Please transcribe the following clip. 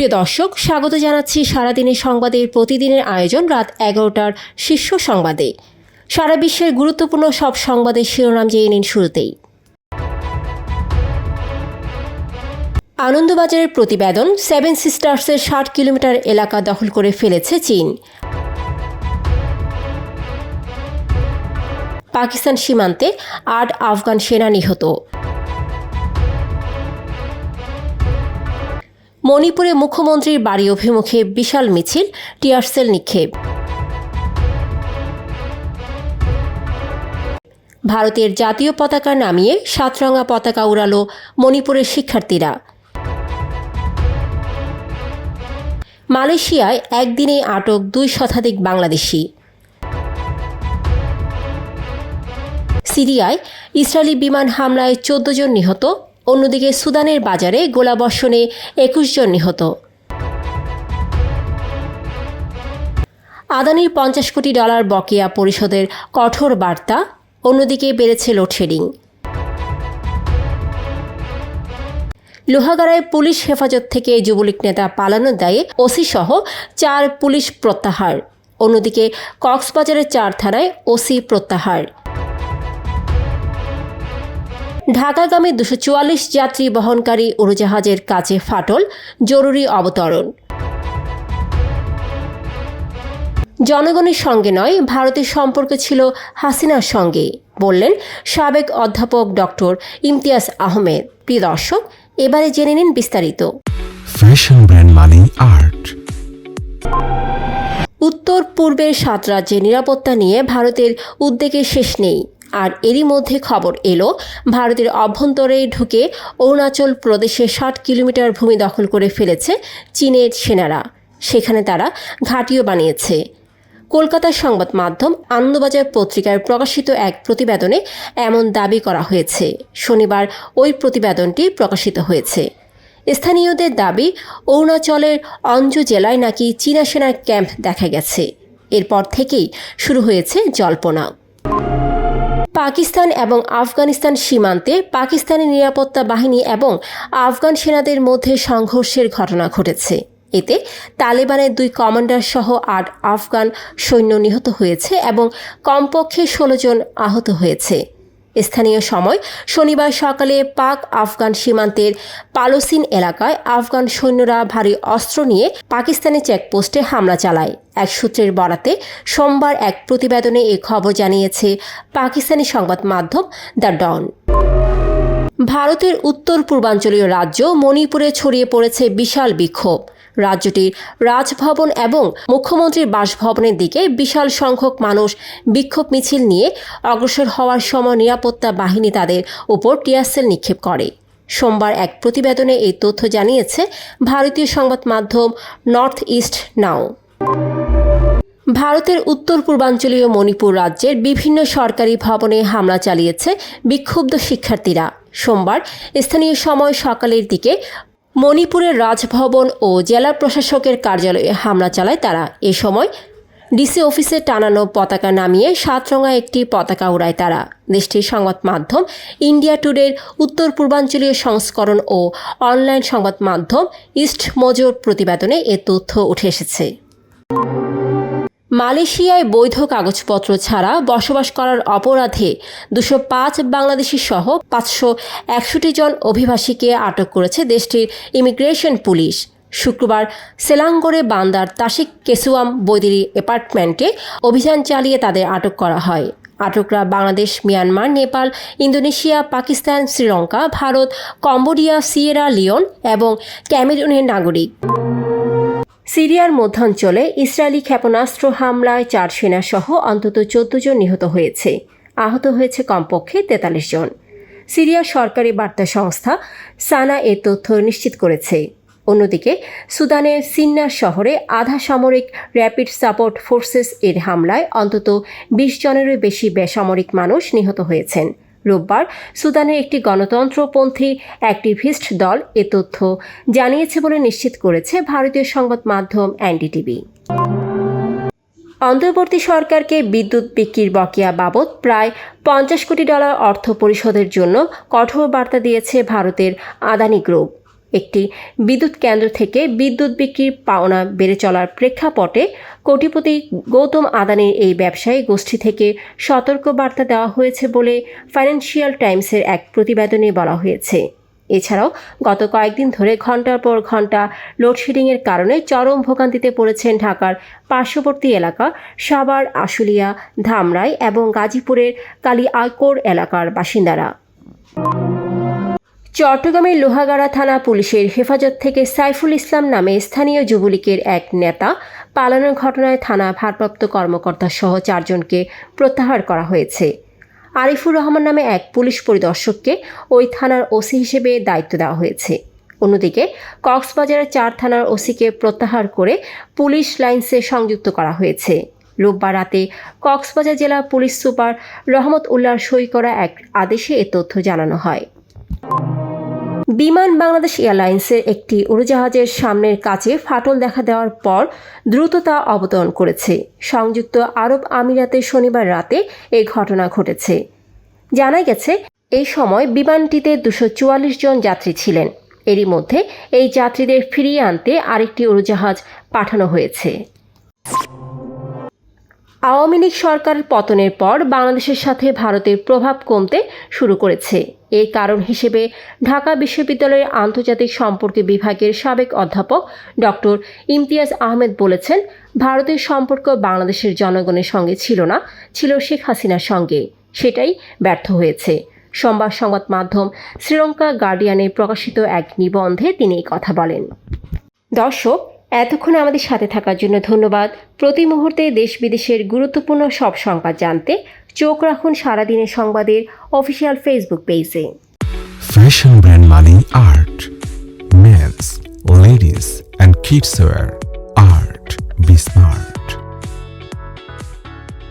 প্রিয় দর্শক, স্বাগত জানাচ্ছি সারাদিনের সংবাদের প্রতিদিনের আয়োজন রাত এগারোটার শীর্ষ সংবাদে। সারা বিশ্বের গুরুত্বপূর্ণ সব সংবাদের শিরোনাম জেনে নিন শুরুতেই। আনন্দবাজারের প্রতিবেদন, সেভেন সিস্টার্সের ষাট কিলোমিটার এলাকা দখল করে ফেলেছে চীন। পাকিস্তান সীমান্তে আট আফগান সেনা নিহত। মণিপুরে মুখ্যমন্ত্রীর বাড়ি অভিমুখে বিশাল মিছিল টিয়ারসেল নিক্ষেপ। ভারতের জাতীয় পতাকা নামিয়ে সাতরঙা পতাকা উড়ালো মণিপুরের শিক্ষার্থীরা। মালয়েশিয়ায় একদিনে আটক দুই শতাধিক বাংলাদেশি। সিরিয়ায় ইসরায়েলি বিমান হামলায় চোদ্দ জন নিহত অন্যদিকে সুদানের বাজারে গোলাবর্ষণে একুশ জন নিহত। আদানির পঞ্চাশ কোটি ডলার বকেয়া পরিশোধের কঠোর বার্তা, অন্যদিকে বেড়েছে লোডশেডিং লোহাগাড়ায় পুলিশ হেফাজত থেকে যুবলীগ নেতা পালানোর দায়ে ওসি সহ চার পুলিশ প্রত্যাহার। অন্যদিকে কক্সবাজারের চার থানায় ওসি প্রত্যাহার। ঢাকাগামী দুশো চুয়াল্লিশ যাত্রী বহনকারী উড়োজাহাজের কাছে ফাটল জরুরি অবতরণ। জনগণের সঙ্গে নয় ভারতের সম্পর্ক ছিল হাসিনার সঙ্গে বললেন সাবেক অধ্যাপক ডক্টর ইমতিয়াজ আহমেদ। প্রিয় দর্শক এবারে জেনে নিন বিস্তারিত। ফ্যাশন ব্র্যান্ড মানে আর্ট উত্তর পূর্বের সাত রাজ্যের নিরাপত্তা নিয়ে ভারতের উদ্বেগের শেষ নেই। আর এরই মধ্যে খবর এলো, ভারতের অভ্যন্তরে ঢুকে অরুণাচল প্রদেশে ষাট কিলোমিটার ভূমি দখল করে ফেলেছে চীনের সেনারা। সেখানে তারা ঘাঁটিও বানিয়েছে। কলকাতার সংবাদ মাধ্যম আনন্দবাজার পত্রিকায় প্রকাশিত এক প্রতিবেদনে এমন দাবি করা হয়েছে। শনিবার ওই প্রতিবেদনটি প্রকাশিত হয়েছে। স্থানীয়দের দাবি, অরুণাচলের অঞ্জু জেলায় নাকি চীনা সেনার ক্যাম্প দেখা গেছে। এরপর থেকেই শুরু হয়েছে জল্পনা। পাকিস্তান এবং আফগানিস্তান সীমান্তে পাকিস্তানি নিরাপত্তা বাহিনী এবং আফগান সেনাদের মধ্যে সংঘর্ষের ঘটনা ঘটেছে। এতে তালেবানের দুই কমান্ডার সহ আট আফগান সৈন্য নিহত হয়েছে এবং কমপক্ষে ষোলো জন আহত হয়েছে। স্থানীয় সময় শনিবার সকালে পাক আফগান সীমান্তের পালোসিন এলাকায় আফগান সৈন্যরা ভারী অস্ত্র নিয়ে পাকিস্তানি চেকপোস্টে হামলা চালায়। এক সূত্রের বরাতে সোমবার এক প্রতিবেদনে এ খবর জানিয়েছে পাকিস্তানি সংবাদ মাধ্যম দ্য ডন। ভারতের উত্তর পূর্বাঞ্চলীয় রাজ্য মণিপুরে ছড়িয়ে পড়েছে বিশাল বিক্ষোভ। রাজ্যটির রাজভবন এবং মুখ্যমন্ত্রীর বাসভবনের দিকে বিশাল সংখ্যক মানুষ বিক্ষোভ মিছিল নিয়ে অগ্রসর হওয়ার সময় নিরাপত্তা বাহিনী তাদের উপর টিয়ারসেল নিক্ষেপ করে। সোমবার এক প্রতিবেদনে এই তথ্য জানিয়েছে ভারতীয় সংবাদ মাধ্যম নর্থ ইস্ট নাও। ভারতের উত্তর পূর্বাঞ্চলীয় মণিপুর রাজ্যের বিভিন্ন সরকারি ভবনে হামলা চালিয়েছে বিক্ষুব্ধ শিক্ষার্থীরা। সোমবার স্থানীয় সময় সকালের দিকে মণিপুরের রাজভবন ও জেলা প্রশাসকের কার্যালয়ে হামলা চালায় তারা। এ সময় ডিসি অফিসে টানানো পতাকা নামিয়ে সাতরঙা একটি পতাকা উড়ায় তারা। দেশটির সংবাদ মাধ্যম ইন্ডিয়া টুডের উত্তর পূর্বাঞ্চলীয় সংস্করণ ও অনলাইন সংবাদ মাধ্যম ইস্ট মজোর প্রতিবেদনে এ তথ্য উঠে এসেছে। মালয়েশিয়ায় বৈধ কাগজপত্র ছাড়া বসবাস করার অপরাধে দুশো পাঁচ বাংলাদেশি সহ পাঁচশো একষট্টি জন অভিবাসীকে আটক করেছে দেশটির ইমিগ্রেশন পুলিশ। শুক্রবার সেলাঙ্গরে বান্দার তাসিক কেসুয়াম বৈদিরি অ্যাপার্টমেন্টে অভিযান চালিয়ে তাদের আটক করা হয়। আটকরা Bangladesh, Myanmar, Nepal, Indonesia, Pakistan, Sri Lanka, Bharat, Cambodia, Sierra Leone এবং ক্যামেরুনের নাগরিক। সিরিয়ার মধ্যাঞ্চলে ইসরায়েলি ক্ষেপণাস্ত্র হামলায় চার সেনাসহ অন্তত চোদ্দ জন নিহত হয়েছে। আহত হয়েছে কমপক্ষে তেতাল্লিশ জন। সিরিয়ার সরকারি বার্তা সংস্থা সানা এ তথ্য নিশ্চিত করেছে। অন্যদিকে, সুদানের সিন্নার শহরে আধা সামরিক র্যাপিড সাপোর্ট ফোর্সেস এর হামলায় অন্তত বিশ জনেরও বেশি বেসামরিক মানুষ নিহত হয়েছেন। রোববার সুদানে একটি গণতন্ত্রপন্থী অ্যাক্টিভিস্ট দল এ তথ্য জানিয়েছে বলে নিশ্চিত করেছে ভারতীয় সংবাদ মাধ্যম এনডিটিভি। অন্তর্বর্তী সরকারকে বিদ্যুৎ বিক্রির বকেয়া বাবদ প্রায় পঞ্চাশ কোটি ডলার অর্থ পরিশোধের জন্য কঠোর বার্তা দিয়েছে ভারতের আদানি গ্রুপ। একটি বিদ্যুৎ কেন্দ্র থেকে বিদ্যুৎ বিক্রির পাওনা বেড়ে চলার প্রেক্ষাপটে কোটিপতি গৌতম আদানির এই ব্যবসায়ী গোষ্ঠী থেকে সতর্ক বার্তা দেওয়া হয়েছে বলে ফাইন্যান্সিয়াল টাইমসের এক প্রতিবেদনে বলা হয়েছে। এছাড়াও গত কয়েকদিন ধরে ঘণ্টার পর ঘণ্টা লোডশেডিংয়ের কারণে চরম ভোগান্তিতে পড়েছেন ঢাকার পার্শ্ববর্তী এলাকা সাভার, আশুলিয়া, ধামরাই এবং গাজীপুরের কালী আইকোর এলাকার বাসিন্দারা। চট্টগ্রামের লোহাগাড়া থানা পুলিশের হেফাজত থেকে সাইফুল ইসলাম নামে স্থানীয় যুবলীগের এক নেতা পালানোর ঘটনায় থানা ভারপ্রাপ্ত কর্মকর্তা সহ চারজনকে প্রত্যাহার করা হয়েছে। আরিফুর রহমান নামে এক পুলিশ পরিদর্শককে ওই থানার ওসি হিসেবে দায়িত্ব দেওয়া হয়েছে। অন্যদিকে কক্সবাজারের চার থানার ওসিকে প্রত্যাহার করে পুলিশ লাইন্সে সংযুক্ত করা হয়েছে। রোববার রাতে কক্সবাজার জেলা পুলিশ সুপার রহমত উল্লাহর সই করা এক আদেশে এ তথ্য জানানো হয়। বিমান বাংলাদেশ এয়ারলাইন্সের একটি উড়োজাহাজের সামনের কাছে ফাটল দেখা দেওয়ার পর দ্রুততা অবতরণ করেছে। সংযুক্ত আরব আমিরাতে শনিবার রাতে এই ঘটনা ঘটেছে। জানা গেছে, এই সময় বিমানটিতে দুশো জন যাত্রী ছিলেন। এরই মধ্যে এই যাত্রীদের ফিরিয়ে আনতে আরেকটি উড়োজাহাজ পাঠানো হয়েছে। আওয়ামী লীগ সরকারের পতনের পর বাংলাদেশের সাথে ভারতের প্রভাব কমতে শুরু করেছে। এর কারণ হিসেবে ঢাকা বিশ্ববিদ্যালয়ের আন্তর্জাতিক সম্পর্ক বিভাগের সাবেক অধ্যাপক ডক্টর ইমতিয়াজ আহমেদ বলেছেন, ভারতের সম্পর্ক বাংলাদেশের জনগণের সঙ্গে ছিল না, ছিল শেখ হাসিনার সঙ্গে। সেটাই ব্যর্থ হয়েছে। সোমবার সংবাদ মাধ্যম শ্রীলঙ্কা গার্ডিয়ানে প্রকাশিত এক নিবন্ধে তিনি এই কথা বলেন। দর্শক, এতক্ষণ আমাদের সাথে থাকার জন্য ধন্যবাদ। প্রতি মুহূর্তে দেশ বিদেশের গুরুত্বপূর্ণ সব সংবাদ জানতে চোখ রাখুন সারাদিনের সংবাদের অফিসিয়াল ফেসবুক পেজে। ফ্যাশন ব্র্যান্ড মানে art men's ladies and kids wear